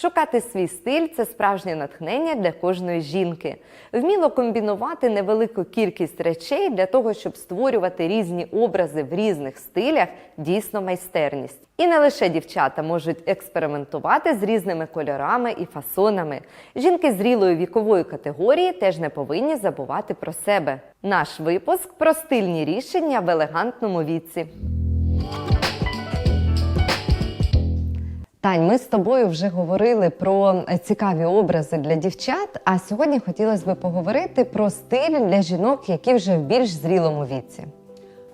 Шукати свій стиль це справжнє натхнення для кожної жінки. Вміло комбінувати невелику кількість речей для того, щоб створювати різні образи в різних стилях, дійсно майстерність. І не лише дівчата можуть експериментувати з різними кольорами і фасонами. Жінки зрілої вікової категорії теж не повинні забувати про себе. Наш випуск про стильні рішення в елегантному віці. Тань, ми з тобою вже говорили про цікаві образи для дівчат. А сьогодні хотілося б поговорити про стиль для жінок, які вже в більш зрілому віці.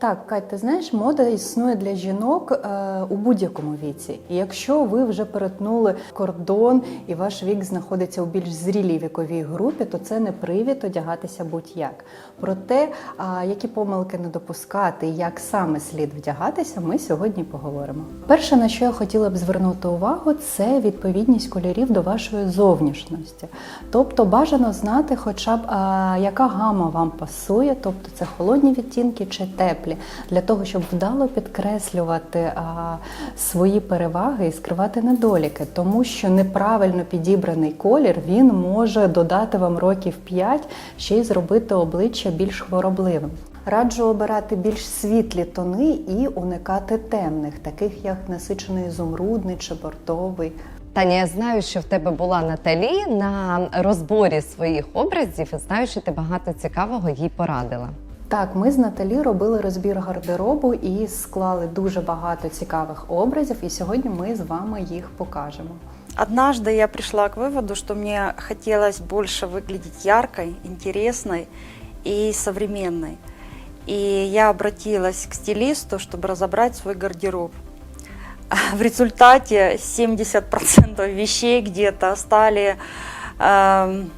Так, Кать, ти знаєш, мода існує для жінок е, у будь-якому віці. І якщо ви вже перетнули кордон і ваш вік знаходиться у більш зрілій віковій групі, то це не привід одягатися будь-як. Про те, а, які помилки не допускати як саме слід вдягатися, ми сьогодні поговоримо. Перше, на що я хотіла б звернути увагу, це відповідність кольорів до вашої зовнішності. Тобто бажано знати, хоча б а, яка гама вам пасує, тобто це холодні відтінки чи теплі, для того, щоб вдало підкреслювати а, свої переваги і скривати недоліки, тому що неправильно підібраний колір він може додати вам років 5, ще й зробити обличчя більш хворобливим. Раджу обирати більш світлі тони і уникати темних, таких як насичений ізумрудний чи бордовий. Таня, я знаю, що в тебе була Наталі на розборі своїх образів знаю, що ти багато цікавого їй порадила. Так, ми з Наталі робили розбір гардеробу і склали дуже багато цікавих образів, і сьогодні ми з вами їх покажемо. Однажды я пришла к выводу, что мне хотелось больше выглядеть яркой, интересной и современной. И я обратилась к стилисту, чтобы разобрать свой гардероб. В результате 70% вещей где-то стали эм,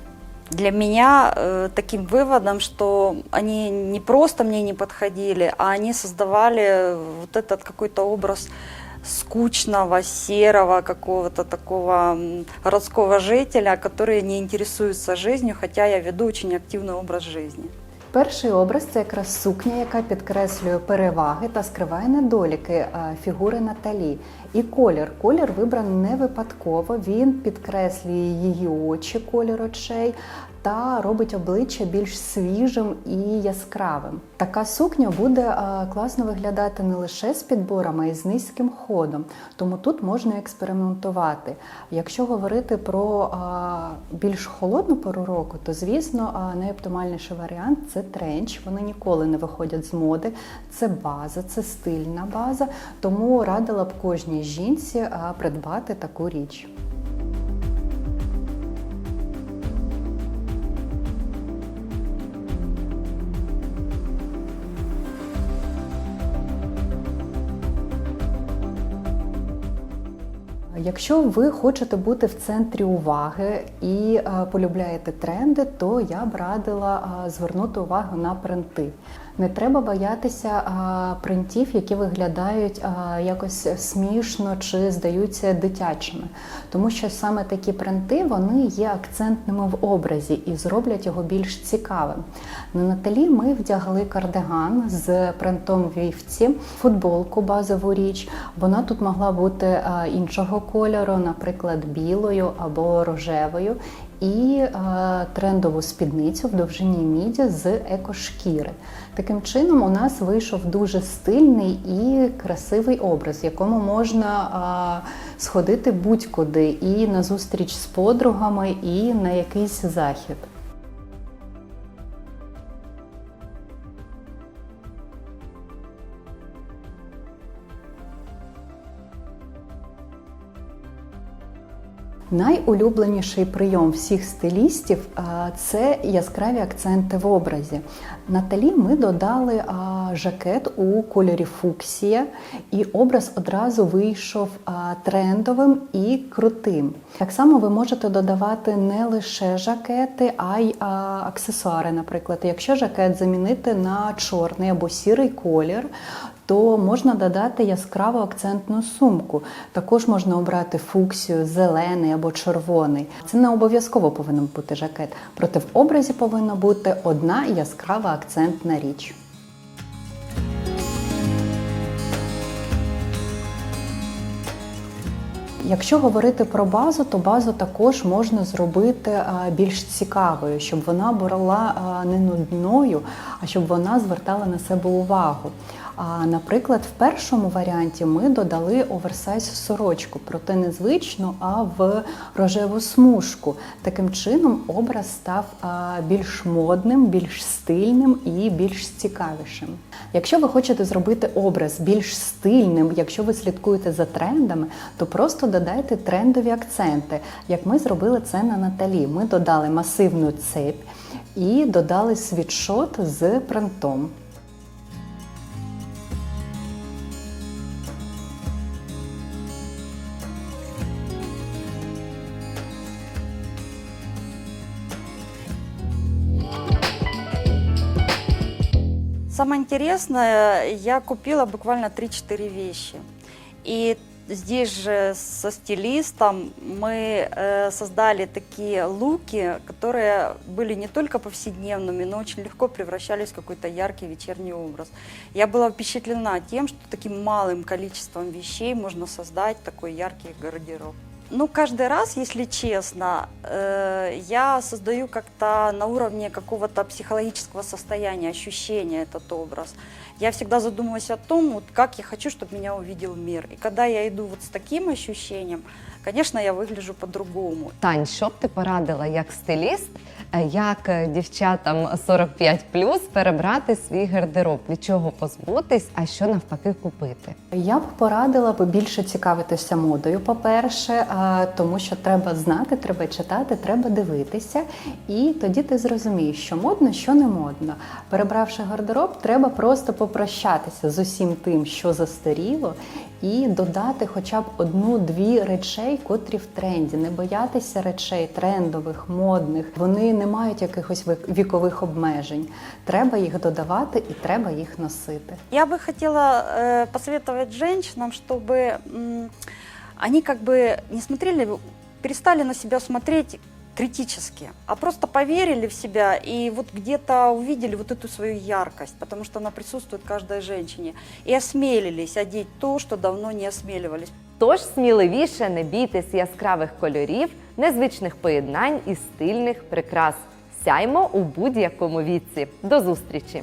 для меня э, таким выводом, что они не просто мне не подходили, а они создавали вот этот какой-то образ скучного, серого какого-то такого м, городского жителя, который не интересуется жизнью, хотя я веду очень активный образ жизни. Перший образ це якраз сукня, яка підкреслює переваги та скриває недоліки е, фігури Наталі. І колір. Колір вибраний не випадково. Він підкреслює її очі, колір очей та робить обличчя більш свіжим і яскравим. Така сукня буде е, класно виглядати не лише з підборами, а й з низьким ходом. Тому тут можна експериментувати. Якщо говорити про е, більш холодну пору року, то звісно е, найоптимальніший варіант це тренч. Вони ніколи не виходять з моди. Це база, це стильна база. Тому радила б кожній жінці придбати таку річ. Якщо ви хочете бути в центрі уваги і е, полюбляєте тренди, то я б радила е, звернути увагу на принти. Не треба боятися е, принтів, які виглядають якось смішно чи здаються дитячими, тому що саме такі принти вони є акцентними в образі і зроблять його більш цікавим. На Наталі ми вдягли кардиган з принтом вівці, футболку базову річ. Вона тут могла бути іншого кольору, наприклад, білою або рожевою. І е, трендову спідницю в довжині міді з екошкіри. Таким чином, у нас вийшов дуже стильний і красивий образ, в якому можна е, сходити будь-куди і на зустріч з подругами, і на якийсь захід. Найулюбленіший прийом всіх стилістів це яскраві акценти в образі. Наталі ми додали жакет у кольорі фуксія, і образ одразу вийшов трендовим і крутим. Так само ви можете додавати не лише жакети, а й аксесуари. Наприклад, якщо жакет замінити на чорний або сірий колір, то можна додати яскраву акцентну сумку. Також можна обрати фуксію, зелений або червоний. Це не обов'язково повинен бути жакет, проте в образі повинна бути одна яскрава акцентна річ. Якщо говорити про базу, то базу також можна зробити більш цікавою, щоб вона була не нудною, а щоб вона звертала на себе увагу. А, наприклад, в першому варіанті ми додали оверсайз сорочку, проте не звично, а в рожеву смужку. Таким чином образ став більш модним, більш стильним і більш цікавішим. Якщо ви хочете зробити образ більш стильним, якщо ви слідкуєте за трендами, то просто додайте трендові акценти, як ми зробили це на Наталі. Ми додали масивну цепь і додали світшот з принтом. Самое интересное, я купила буквально 3-4 вещи. И здесь же со стилистом мы э, создали такие луки, которые были не только повседневными, но очень легко превращались в какой-то яркий вечерний образ. Я была впечатлена тем, что таким малым количеством вещей можно создать такой яркий гардероб. Ну, каждый раз, если честно, э, я создаю как-то на уровне какого-то психологического состояния, ощущения этот образ. Я всегда задумываюсь о том, вот как я хочу, чтобы меня увидел мир. И когда я иду вот с таким ощущением, конечно, я выгляжу по-другому. Тань, що б ти порадила як стиліст, е, як е, дівчатам 45 перебрати свій гардероб, від чого позбутись, а що навпаки купити? Я б порадила більше цікавитися модою, по-перше, тому що треба знати, треба читати, треба дивитися, і тоді ти зрозумієш, що модно, що не модно. Перебравши гардероб, треба просто попрощатися з усім тим, що застаріло, і додати хоча б одну-дві речей, котрі в тренді. Не боятися речей трендових, модних. Вони не мають якихось вік- вікових обмежень. Треба їх додавати і треба їх носити. Я бы хотела э, посоветовать женщинам, чтобы м, они как бы не смотрели, перестали на себя смотреть критически, а просто поверили в себя и вот где-то увидели вот эту свою яркость, потому что она присутствует в каждой женщине, и осмелились одеть то, что давно не осмеливались. Тож сміливіше не бійтесь яскравих кольорів, незвичних поєднань і стильних прикрас. Сяймо у будь-якому віці. До зустрічі!